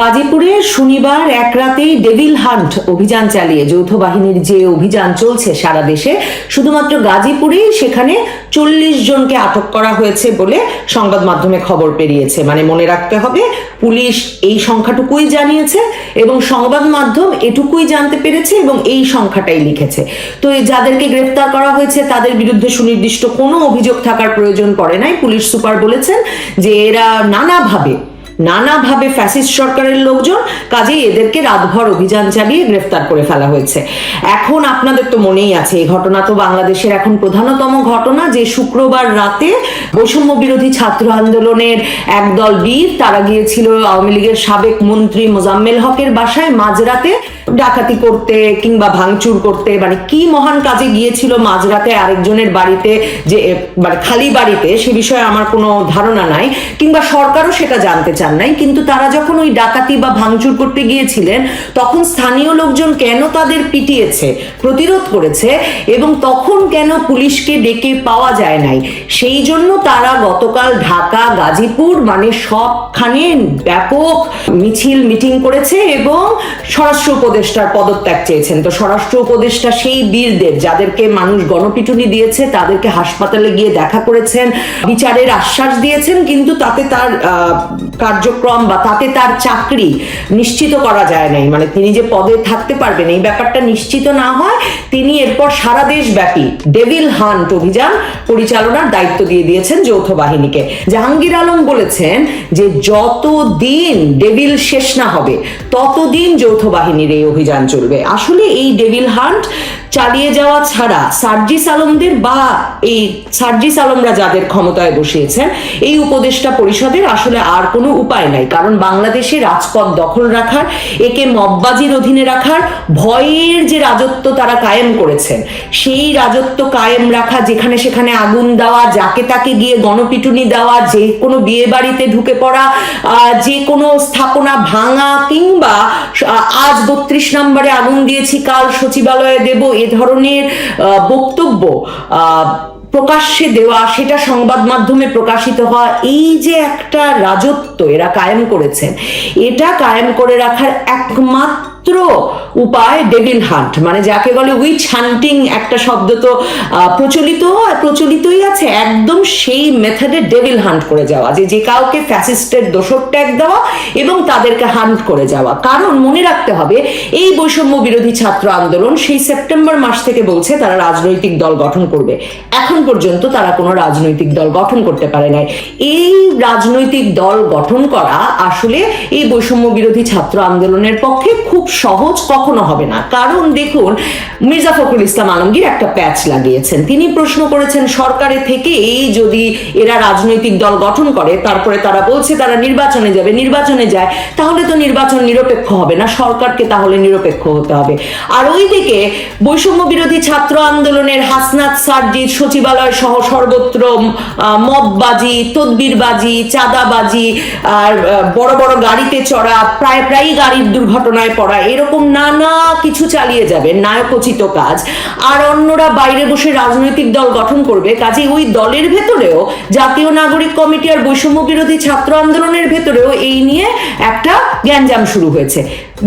গাজীপুরে শনিবার এক রাতেই ডেভিল হান্ট অভিযান চালিয়ে যৌথ বাহিনীর যে অভিযান চলছে সারা দেশে, শুধুমাত্র গাজীপুরেই সেখানে চল্লিশ জনকে আটক করা হয়েছে বলে সংবাদ মাধ্যমে খবর পেরিয়েছে। মানে মনে রাখতে হবে, পুলিশ এই সংখ্যাটুকুই জানিয়েছে এবং সংবাদ মাধ্যম এটুকুই জানতে পেরেছে এবং এই সংখ্যাটাই লিখেছে। তো যাদেরকে গ্রেফতার করা হয়েছে, তাদের বিরুদ্ধে সুনির্দিষ্ট কোনো অভিযোগ থাকার প্রয়োজন পড়ে নাই। পুলিশ সুপার বলেছেন যে এরা নানাভাবে নানাভাবে ফ্যাসিস্ট সরকারের লোকজন, কাজেই এদেরকে রাতভর অভিযান চালিয়ে গ্রেফতার করে ফেলা হয়েছে। এখন আপনাদের তো মনেই আছে, এই ঘটনা তো বাংলাদেশের এখন প্রধানতম ঘটনা যে শুক্রবার রাতে বৈষম্য বিরোধী ছাত্র আন্দোলনের একদল বীর, তারা গিয়েছিল আওয়ামী লীগের সাবেক মন্ত্রী মোজাম্মেল হকের বাসায় মাঝরাতে। ডাকাতি করতে কিংবা ভাঙচুর করতে মানে কি মহান কাজে গিয়েছিল মাঝরাতে আরেকজনের বাড়িতে, যে মানে খালি বাড়িতে, সে বিষয়ে আমার কোনো ধারণা নাই, কিংবা সরকারও সেটা জানতে চান নাই, কিন্তু তারা যখন ওই ডাকাতি বা ভাঙচুর করতে গিয়েছিলেন, তখন স্থানীয় লোকজন কেন তাদের পিটিয়েছে, প্রতিরোধ করেছে, এবং তখন কেন পুলিশকে ডেকে পাওয়া যায় নাই? সেই জন্য তারা গতকাল ঢাকা, গাজীপুর মানে সবখানে ব্যাপক মিছিল মিটিং করেছে এবং স্বরাষ্ট্র উপদেষ্টার পদত্যাগ চেয়েছেন। তো স্বরাষ্ট্র উপদেষ্টা সেই বীরদের যাদেরকে মানুষ গণপিটুনি দিয়েছে, তাদেরকে হাসপাতালে গিয়ে দেখা করেছেন, বিচারের আশ্বাস দিয়েছেন, কিন্তু তাতে তার কার্যক্রম বা তাতে তার চাকরি নিশ্চিত করা যায় নাই। মানে তিনি যে পদে থাকতে পারবেন, এই ব্যাপারটা নিশ্চিত না হয় তিনি এরপর সারা দেশব্যাপী ডেভিল হান্ট অভিযান পরিচালনার দায়িত্ব দিয়ে দিয়েছেন যৌথ বাহিনীকে। জাহাঙ্গীর আলম বলেছেন যে যতদিন ডেভিল শেষ না হবে, ততদিন যৌথ বাহিনীর এই অভিযান চলবে। আসলে এই ডেভিল হান্ট চালিয়ে যাওয়া ছাড়া সার্জিস আলমদের বা এই সার্জিস আলমরা যাদের ক্ষমতায় বসিয়েছেন, এই উপদেষ্টা পরিষদের আসলে আর কোনো উপায় নাই, কারণ বাংলাদেশে রাজপথ দখল রাখার, একে মববাজির অধীনে রাখার, ভয়ের যে রাজত্ব তারা কায়েম করেছেন, সেই রাজত্ব কায়েম রাখা, যেখানে সেখানে আগুন দেওয়া, যাকে তাকে গিয়ে গণপিটুনি দেওয়া, যে কোনো বিয়ে বাড়িতে ঢুকে পড়া যে কোনো স্থাপনা ভাঙা, কিংবা আজ বত্রিশ নম্বরে আগুন দিয়েছি, কাল সচিবালয়ে দেব, এ ধরনের বক্তব্য প্রকাশ্যে দেওয়া, সেটা সংবাদ মাধ্যমে প্রকাশিত হওয়া, এই যে একটা রাজত্ব এরা কায়েম করেছেন, এটা কায়েম করে রাখার একমাত্র উপায় ডেভিল হান্ট মানে যাকে বলে উইচ হান্টিং একটা শব্দ তো প্রচলিত প্রচলিতই আছে। একদম সেই মেথডে ডেভিল হান্ট করে যাওয়া, যে যে কাউকে ফ্যাসিস্টের দোষর ট্যাগ দেওয়া এবং তাদেরকে হান্ট করে যাওয়া। কারণ মনে রাখতে হবে, এই বৈষম্য বিরোধী ছাত্র আন্দোলন সেই সেপ্টেম্বর মাস থেকে বলছে তারা রাজনৈতিক দল গঠন করবে। এখন পর্যন্ত তারা কোনো রাজনৈতিক দল গঠন করতে পারে নাই। এই রাজনৈতিক দল গঠন করা আসলে এই বৈষম্য বিরোধী ছাত্র আন্দোলনের পক্ষে খুব সহজ কখনো হবে না। কারণ দেখুন, মির্জা ফখরুল ইসলাম আলমগীর একটা প্যাচ লাগিয়েছেন। তিনি প্রশ্ন করেছেন সরকারের থেকে এই যদি এরা রাজনৈতিক দল গঠন করে, তারপরে তারা বলছে তারা নির্বাচনে যাবে, নির্বাচনে যায়, তাহলে তো নির্বাচন নিরপেক্ষ হবে না, সরকারকে তাহলে নিরপেক্ষ হতে হবে। আর ওইদিকে বৈষম্য বিরোধী ছাত্র আন্দোলনের হাসনাত সার্জিৎ সচিবালয় সহ সর্বত্র মদবাজি, তদবিরবাজি, চাঁদাবাজি, আর বড় বড় গাড়িতে চড়া, প্রায়, প্রায়ই গাড়ির দুর্ঘটনায় পড়া এরকম নানা কিছু চালিয়ে যাবে, নায়কোচিত কাজ। আর অন্যরা বাইরে বসে রাজনৈতিক দল গঠন করবে কাজে ওই দলের ভেতরেও জাতীয় নাগরিক কমিটি আর বৈষম্য বিরোধী ছাত্র আন্দোলনের ভেতরেও এই নিয়ে একটা গ্যাঞ্জাম শুরু হয়েছে।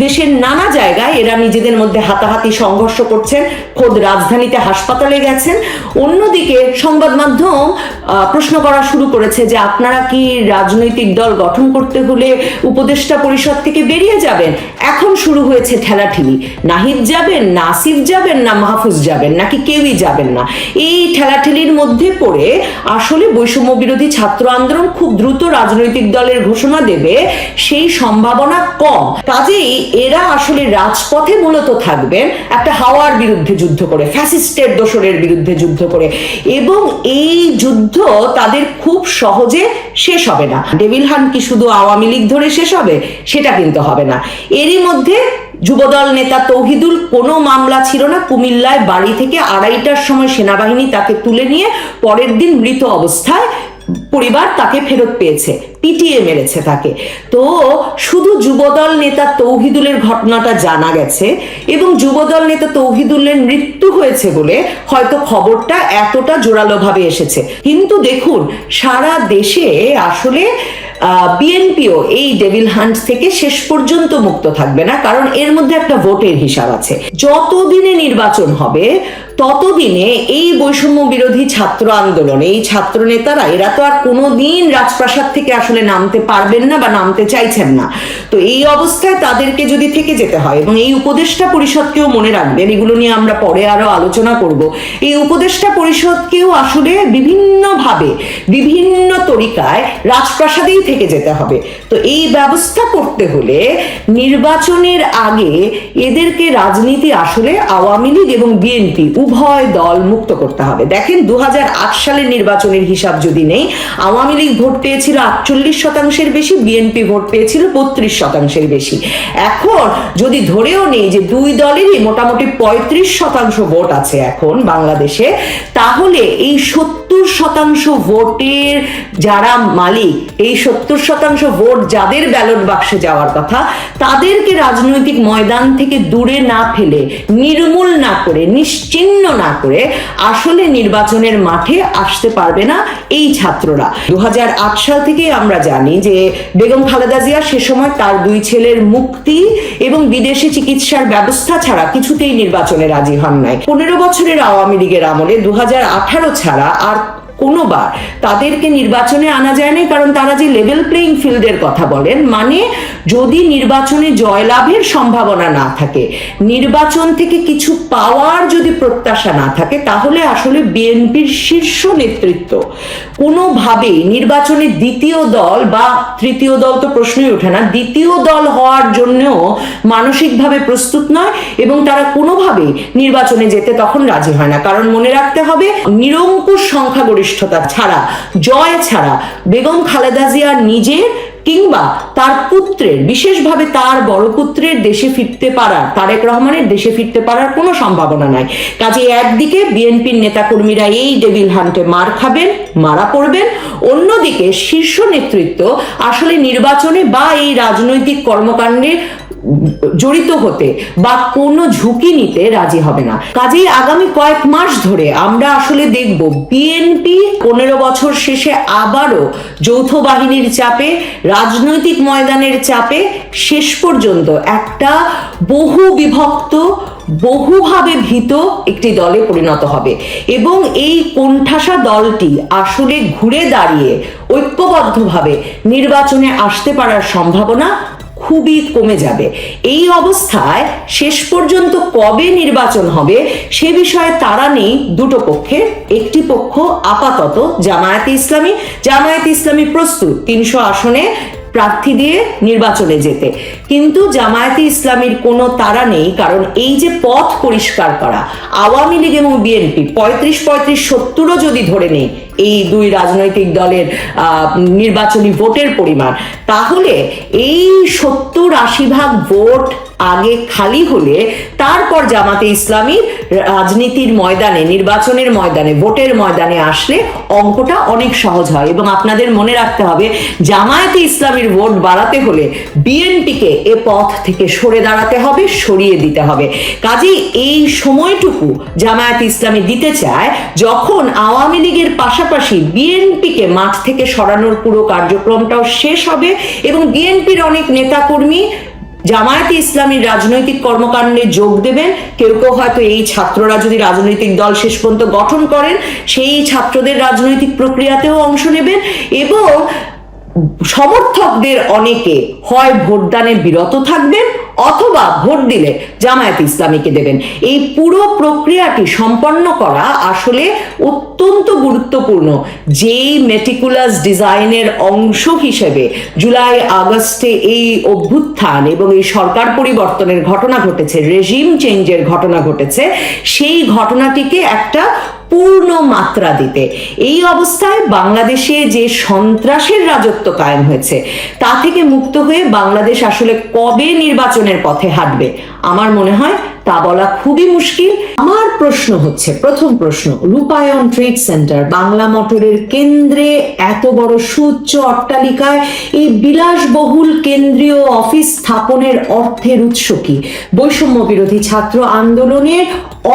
দেশের নানা জায়গায় এরা নিজেদের মধ্যে হাতাহাতি সংঘর্ষ করছেন, খোদ রাজধানীতে হাসপাতালে গেছেন। অন্যদিকে সংবাদ মাধ্যম প্রশ্ন করা শুরু করেছে যে আপনারা কি রাজনৈতিক দল গঠন করতে হলে উপদেষ্টা পরিষদ থেকে বেরিয়ে যাবেন? এখন শুরু হয়েছে ঠেলাঠেলি। নাহিদ যাবেন না আসিফ যাবেন না, মাহফুজ যাবেন, নাকি কেউই যাবেন না? এই ঠেলাঠেলির মধ্যে পড়ে আসলে বৈষম্য বিরোধী ছাত্র আন্দোলন খুব দ্রুত রাজনৈতিক দলের ঘোষণা দেবে, সেই সম্ভাবনা কম। কাজেই এরা আসলে রাজপথে মূলত থাকবেন, একটা হাওয়ার বিরুদ্ধে যুদ্ধ করে, ফ্যাসিস্টের দোসরের বিরুদ্ধে যুদ্ধ করে। এবং এই যুদ্ধ তাদের খুব সহজে শেষ হবে না। ডেভিল হান কি শুধু আওয়ামী লীগ ধরে শেষ হবে? সেটা কিন্তু হবে না। এরই মধ্যে যুবদল নেতা তৌহিদুল কোনো মামলা ছিল না। কুমিল্লায় বাড়ি থেকে আড়াইটার সময় সেনাবাহিনী তাকে তুলে নিয়ে পরের দিন মৃত অবস্থায় পরিবার তাকে ফেরত পেয়েছে, পিটিয়ে মেরেছে তাকে। তো শুধু যুবদল নেতা তৌহিদুলের ঘটনাটা জানা গেছে এবং যুবদল নেতা তৌহিদুলের মৃত্যু হয়েছে বলে হয়তো খবরটা এতটা জোরালোভাবে এসেছে। কিন্তু দেখুন, সারা দেশে আসলে বিএনপিও এই ডেভিল হান্ট থেকে শেষ পর্যন্ত মুক্ত থাকবে না, কারণ এর মধ্যে একটা ভোটের হিসাব আছে। যতদিনে নির্বাচন হবে ততদিনে এই বৈষম্য বিরোধী ছাত্র আন্দোলন, এই ছাত্র নেতারা, এরা তো আর কোনোদিন রাজপ্রাসাদ থেকে আসলে নামতে পারবেন না বা নামতে চাইছেন না। তো এই অবস্থায় তাদেরকে যদি থেকে যেতে হয় এবং এই উপদেষ্টা পরিষদকেও মনে রাখবেন, এগুলো নিয়ে আমরা পরে আরও আলোচনা করব, এই উপদেষ্টা পরিষদকেও আসলে বিভিন্নভাবে, বিভিন্ন তরিকায় রাজপ্রাসাদেই থেকে যেতে হবে। তো এই ব্যবস্থা করতে হলে নির্বাচনের আগে এদেরকে রাজনীতি আসলে আওয়ামী লীগ এবং বিএনপি উভয় দল মুক্ত করতে হবে। দেখেন দু হাজার আট সালের নির্বাচনের হিসাব যদি নেই, আওয়ামী লীগ ভোট পেয়েছিল আটচল্লিশ শতাংশের বেশি বিএনপি ভোট পেয়েছিল বত্রিশ শতাংশের বেশি। এখন যদি ধরেও নেই যে দুই দলেরই মোটামুটি পঁয়ত্রিশ শতাংশ ভোট আছে এখন বাংলাদেশে, তাহলে এই সত্তর শতাংশ ভোটের যারা মালিক, এই সত্তর শতাংশ ভোট যাদের ব্যালট বাক্সে যাওয়ার কথা, তাদেরকে রাজনৈতিক ময়দান থেকে দূরে না ফেলে, নির্মূল না করে নিশ্চিহ্ন না করে আসলে নির্বাচনের মাঠে আসতে পারবে না এই ছাত্ররা। দু হাজার আট সাল থেকে আমরা জানি যে বেগম খালেদা জিয়া সে সময় তার দুই ছেলের মুক্তি এবং বিদেশে চিকিৎসার ব্যবস্থা ছাড়া কিছুতেই নির্বাচনে রাজি হন নাই। পনেরো বছরের আওয়ামী লীগের আমলে দু হাজার আঠারো ছাড়া আর কোনোবার তাদেরকে নির্বাচনে আনা যায় যায়নি, কারণ তারা যে লেভেল প্লেইং ফিল্ডের কথা বলেন মানে যদি নির্বাচনে জয়লাভের সম্ভাবনা না থাকে, নির্বাচন থেকে কিছু পাওয়ার যদি প্রত্যাশা না থাকে, তাহলে আসলে বিএনপির শীর্ষ নেতৃত্ব কোনোভাবেই নির্বাচনে দ্বিতীয় দল বা তৃতীয় দল তো প্রশ্নই ওঠে না, দ্বিতীয় দল হওয়ার জন্যও মানসিকভাবে প্রস্তুত নয় এবং তারা কোনোভাবেই নির্বাচনে যেতে তখন রাজি হয় না। কারণ মনে রাখতে হবে, নিরঙ্কুশ সংখ্যাগরিষ্ঠতা ছাড়া, জয় ছাড়া বেগম খালেদা জিয়া নিজের কিংবা তার পুত্রের, বিশেষভাবে তার বড় পুত্রের দেশে ফিরতে পারার, তারেক রহমানের দেশে ফিরতে পারার কোনো সম্ভাবনা নাই। কাজে একদিকে বিএনপির নেতাকর্মীরা এই ডেভিল হান্টে মার খাবেন, মারা পড়বেন, অন্যদিকে শীর্ষ নেতৃত্ব আসলে নির্বাচনে বা এই রাজনৈতিক কর্মকাণ্ডে জড়িত হতে বা কোনো ঝুঁকি নিতে রাজি হবে না। কাজেই আগামী কয়েক মাস ধরে আমরা আসলে দেখব বিএনপি পনেরো বছর শেষে আবারও যৌথ বাহিনীর চাপে, রাজনৈতিক ময়দানের চাপে শেষ পর্যন্ত একটা বহু বিভক্ত, বহুভাবে ভীত একটি দলে পরিণত হবে। এবং এই কোণঠাসা দলটি আসলে ঘুরে দাঁড়িয়ে ঐক্যবদ্ধভাবে নির্বাচনে আসতে পারার সম্ভাবনা খুবই কমে যাবে। এই অবস্থায় শেষ পর্যন্ত কবে নির্বাচন হবে সে বিষয়ে তারা নেই দুটো পক্ষে একটি পক্ষ আপাতত জামায়াতে ইসলামী জামায়াতে ইসলামী প্রস্তুত তিনশো আসনে প্রার্থী দিয়ে নির্বাচনে যেতে। কিন্তু জামায়াতে ইসলামীর কোনো তারা নেই, কারণ এই যে পথ পরিষ্কার করা, আওয়ামী লীগ এবং বিএনপি পঁয়ত্রিশ পঁয়ত্রিশ সত্তরও যদি ধরে নেই এই দুই রাজনৈতিক দলের নির্বাচনী ভোটের পরিমাণ। তাহলে এই সত্তর আশি ভাগ ভোট আগে খালি হলে তারপর জামাতে ইসলামী রাজনীতির ময়দানে, নির্বাচনের ময়দানে, ভোটের ময়দানে আসলে অঙ্কটা অনেক সহজ হয়। এবং আপনাদের মনে রাখতে হবে, জামায়াতে ইসলামীর ভোট বাড়াতে হলে বিএনপিকে এ পথ থেকে সরে দাঁড়াতে হবে, সরিয়ে দিতে হবে। কাজেই এই সময়টুকু জামায়াতে ইসলামী দিতে চায়, যখন আওয়ামী লীগের পাশাপাশি বিএনপিকে মাঠ থেকে সরানোর পুরো কার্যক্রমটাও শেষ হবে এবং বিএনপির অনেক নেতাকর্মী জামায়াতে ইসলামীর রাজনৈতিক কর্মকাণ্ডে যোগ দেবেন। কেউ কেউ হয়তো এই ছাত্ররা যদি রাজনৈতিক দল শেষ পর্যন্ত গঠন করেন, সেই ছাত্রদের রাজনৈতিক প্রক্রিয়াতেও অংশ নেবেন এবং সমর্থকদের অনেকে হয় ভোটদানে বিরত থাকবেন অথবা ভোট দিলে জামায়াত ইসলামীকে দেবেন। এই পুরো প্রক্রিয়াটি সম্পন্ন করা আসলে অত্যন্ত গুরুত্বপূর্ণ। যেই মেটিকুলাস ডিজাইনের অংশ হিসেবে জুলাই আগস্টে এই অভ্যুত্থান এবং এই সরকার পরিবর্তনের ঘটনা ঘটেছে রেজিম চেঞ্জের ঘটনা ঘটেছে, সেই ঘটনাটিকে একটা পূর্ণ মাত্রা দিতে। এই অবস্থায় বাংলাদেশে যে সন্ত্রাসের রাজত্ব কায়েম হয়েছে, তা থেকে মুক্ত হয়ে বাংলাদেশ আসলে কবে নির্বাচনের পথে হাঁটবে, আমার মনে হয় তা বলা খুবই মুশকিল। আমার প্রশ্ন হচ্ছে, প্রথম প্রশ্ন, রূপায়ণ ট্রেড সেন্টার বাংলা মোটরের কেন্দ্রে এত বড় সুউচ্চ অট্টালিকায় এই বিলাসবহুল কেন্দ্রীয় অফিস স্থাপনের অর্থের উৎস কি? বৈষম্য বিরোধী ছাত্র আন্দোলনের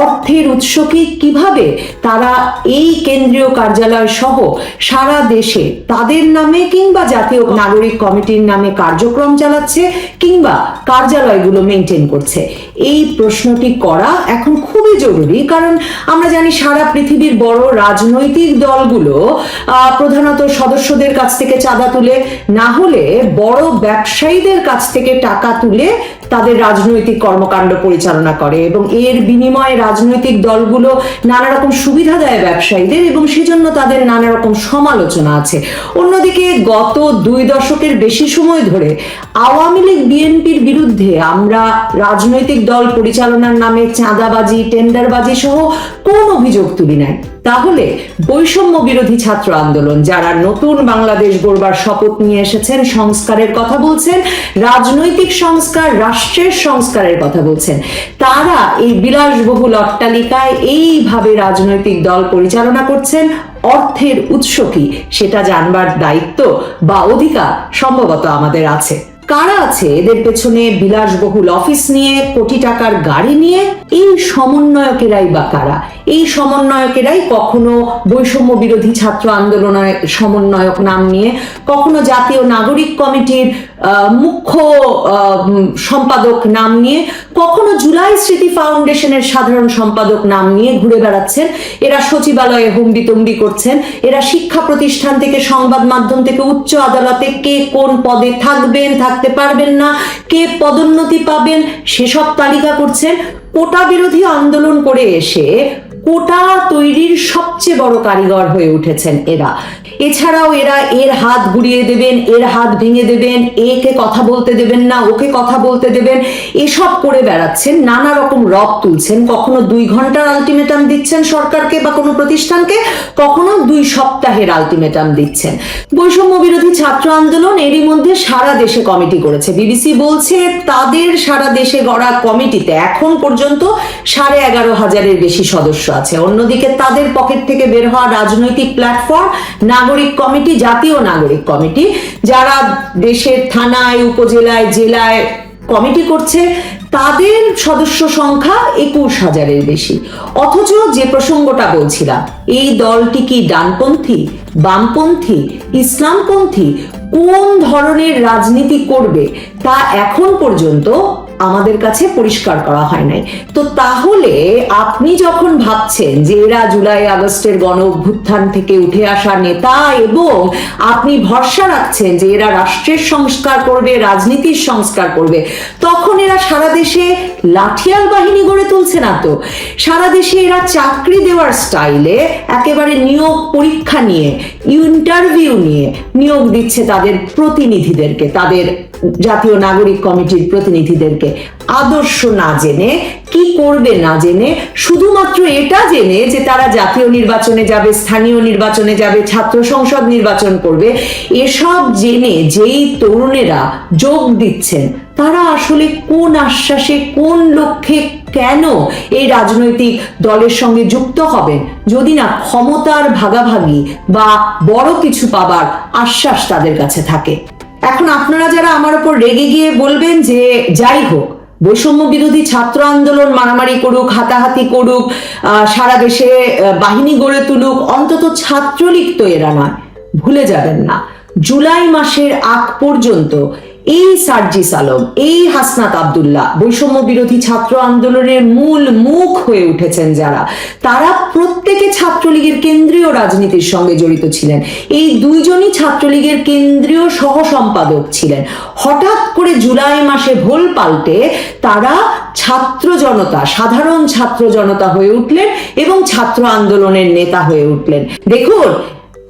অর্থের উৎস কি? কীভাবে তারা এই কেন্দ্রীয় কার্যালয় সহ সারা দেশে তাদের নামে কিংবা জাতীয় নাগরিক কমিটির নামে কার্যক্রম চালাচ্ছে কিংবা কার্যালয়গুলো মেনটেন করছে? এই প্রশ্নটি করা এখন খুবই জরুরি, কারণ আমরা জানি সারা পৃথিবীর বড় রাজনৈতিক দলগুলো প্রধানত সদস্যদের কাছ থেকে চাঁদা তুলে, না হলে বড় ব্যবসায়ীদের কাছ থেকে টাকা তুলে তাদের রাজনৈতিক কর্মকাণ্ড পরিচালনা করে এবং এর বিনিময়ে রাজনৈতিক দলগুলো নানা রকম সুবিধা দেয় ব্যবসায়ীদের এবং সেজন্য তাদের নানা রকম সমালোচনা আছে। অন্যদিকে গত দুই দশকের বেশি সময় ধরে আওয়ামী লীগ, বিএনপির বিরুদ্ধে আমরা রাজনৈতিক দল পরিচালনার নামে চাঁদাবাজি, টেন্ডারবাজি সহ কোন অভিযোগ তুলি নাই। তাহলে বৈষম্য বিরোধী ছাত্র আন্দোলন, যারা নতুন বাংলাদেশ গড়বার শপথ নিয়ে এসেছেন, সংস্কারের কথা বলছেন, রাজনৈতিক সংস্কার, রাষ্ট্রের সংস্কারের কথা বলছেন, তারা এই বিলাসবহুল অট্টালিকায় এইভাবে রাজনৈতিক দল পরিচালনা করছেন, অর্থের উৎস কি, সেটা জানবার দায়িত্ব বা অধিকার সম্ভবত আমাদের আছে। কারা আছে? এদের পেছনে বিলাসবহুল অফিস নিয়ে, কোটি টাকার গাড়ি নিয়ে? এই সমন্বয়কেরাই বা কারা? এই সমন্বয়কেরাই কখনো বৈষম্য বিরোধী ছাত্র আন্দোলনের সমন্বয়ক নাম নিয়ে, কখনো জাতীয় নাগরিক কমিটির মুখ্য সম্পাদক নাম নিয়ে, কখনো জুলাই স্মৃতি ফাউন্ডেশনের সাধারণ সম্পাদক নাম নিয়ে ঘুরে বেড়াচ্ছেন। এরা সচিবালয়ে হুমড়ি তুমড়ি করছেন। এরা শিক্ষা প্রতিষ্ঠান থেকে, সংবাদ মাধ্যম থেকে, উচ্চ আদালতে কে কোন পদে থাকবেন, থাকতে পারবেন না, কে পদোন্নতি পাবেন সেসব তালিকা করছেন কোটা বিরোধী আন্দোলন করে এসে কোটা তৈরির সবচেয়ে বড় কারিগর হয়ে উঠেছেন এরা। এছাড়াও এরা এর হাত গুড়িয়ে দেবেন, এর হাত ভেঙে দেবেন, একে কথা বলতে দেবেন না, ওকে কথা বলতে দেবেন। এসব করে বেড়াচ্ছেন, নানা রকম রব তুলছেন। কখনো দুই ঘণ্টার আলটিমেটাম দিচ্ছেন সরকারকে বা কোনো প্রতিষ্ঠানকে, কখনো দুই সপ্তাহের আলটিমেটাম দিচ্ছেন। বৈষম্য বিরোধী ছাত্র আন্দোলন এরই মধ্যে সারা দেশে কমিটি করেছে। বিবিসি বলছে, তাদের সারা দেশে গড়া কমিটিতে এখন পর্যন্ত সাড়ে এগারো হাজারের বেশি সদস্য আছে। অন্যদিকে তাদের পকেট থেকে বের হওয়া রাজনৈতিক প্ল্যাটফর্ম নাগরিক কমিটি, জাতীয় নাগরিক কমিটি, যারা দেশের থানায়, উপজেলায়, জেলায় কমিটি করছে, তাদের সদস্য সংখ্যা একুশ হাজারের বেশি। অথচ যে প্রসঙ্গটা বলছিলাম, এই দলটি কি ডানপন্থী, বামপন্থী, ইসলামপন্থী, কোন ধরনের রাজনীতি করবে, তা এখন পর্যন্ত আমাদের কাছে পরিষ্কার করা হয় নাই। তো তাহলে আপনি যখন ভাবছেন যে এরা জুলাই আগস্টের গণ অভ্যুত্থান থেকে উঠে আসা নেতা এবং আপনি ভরসা রাখছেন যে এরা রাষ্ট্রের সংস্কার করবে, রাজনীতির সংস্কার করবে, তখন এরা সারা দেশে লাঠিয়াল বাহিনী গড়ে তুলছে না তো? সারা দেশে এরা চাকরি দেওয়ার স্টাইলে একেবারে নিয়োগ পরীক্ষা নিয়ে ইন্টারভিউ নিয়ে নিয়োগ দিচ্ছে তাদের প্রতিনিধিদেরকে, তাদের জাতীয় নাগরিক কমিটির প্রতিনিধিদেরকে আদর্শ না জেনে, কি করবে না জেনে, শুধুমাত্র এটা জেনে যে তারা জাতীয় নির্বাচনে যাবে, স্থানীয় নির্বাচনে যাবে, ছাত্র সংসদ নির্বাচন করবে, এসব জেনে যেই তরুণেরা যোগ দিচ্ছেন, তারা আসলে কোন আশ্বাসে, কোন লক্ষ্যে কেন এই রাজনৈতিক দলের সঙ্গে যুক্ত হবেন? যদি না ক্ষমতার ভাগাভাগি বা বড় কিছু পাবার আশ্বাস তাদের কাছে থাকে। এখন আপনারা যারা আমার উপর রেগে গিয়ে বলবেন যে যাই হোক, বৈষম্য বিরোধী ছাত্র আন্দোলন মারামারি করুক, হাতাহাতি করুক সারা দেশে বাহিনী গড়ে তুলুক, অন্তত ছাত্রলীগ তো এরা নয়, ভুলে যাবেন না। জুলাই মাসের আগ পর্যন্ত এই সার্জিস আলম এই হাসনাত আব্দুল্লাহ, বৈষম্য বিরোধী ছাত্র আন্দোলনের মূল মুখ হয়ে উঠেছেন যারা। তারা প্রত্যেকে ছাত্রলীগের কেন্দ্রীয় রাজনীতির সঙ্গে জড়িত ছিলেন। এই দুইজনই ছাত্রলীগের কেন্দ্রীয় সহ সম্পাদক ছিলেন। হঠাৎ করে জুলাই মাসে ভোল পাল্টে তারা ছাত্র জনতা, সাধারণ ছাত্র জনতা হয়ে উঠলেন এবং ছাত্র আন্দোলনের নেতা হয়ে উঠলেন। দেখুন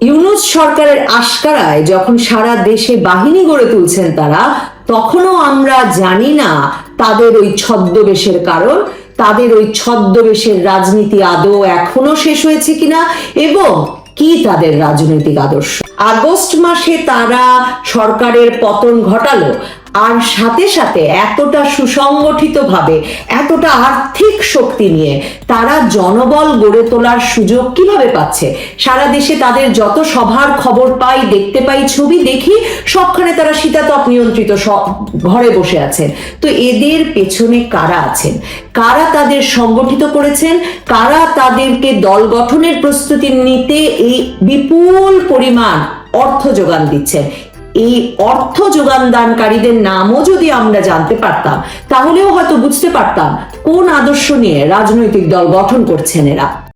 ইউনুস সরকারের আশকারায় যখন সারা দেশে বাহিনী গড়ে তুলছেন তারা, তখনও আমরা জানি না তাদের ওই ছদ্মবেশের কারণ, তাদের ওই ছদ্মবেশের রাজনীতি আদৌ এখনও শেষ হয়েছে কিনা এবং কি তাদের রাজনৈতিক আদর্শ। আগস্ট মাসে তারা সরকারের পতন ঘটালো। আর সাথে সাথে এতটা সুসংগঠিত ভাবে এতটা আর্থিক শক্তি নিয়ে তারা জনবল গড়ে তোলার সুযোগ কীভাবে পাচ্ছে? সারা দেশে তাদের যত সভার খবর পাই, দেখতে পাই, ছবি দেখি, সবখানে তারা শীতাতপ নিয়ন্ত্রিত ঘরে বসে আছেন। তো এদের পেছনে কারা আছেন? কারা তাদের সংগঠিত করেছেন? কারা তাদেরকে দল গঠনের প্রস্তুতি নিতে এই বিপুল পরিমাণ অর্থ যোগান দিচ্ছেন? এই অর্থ যোগানদানকারীদের নামও যদি আমরা জানতে পারতাম, তাহলেও হয়তো বুঝতে পারতাম কোন আদর্শ নিয়ে রাজনৈতিক দল গঠন করছেন এরা।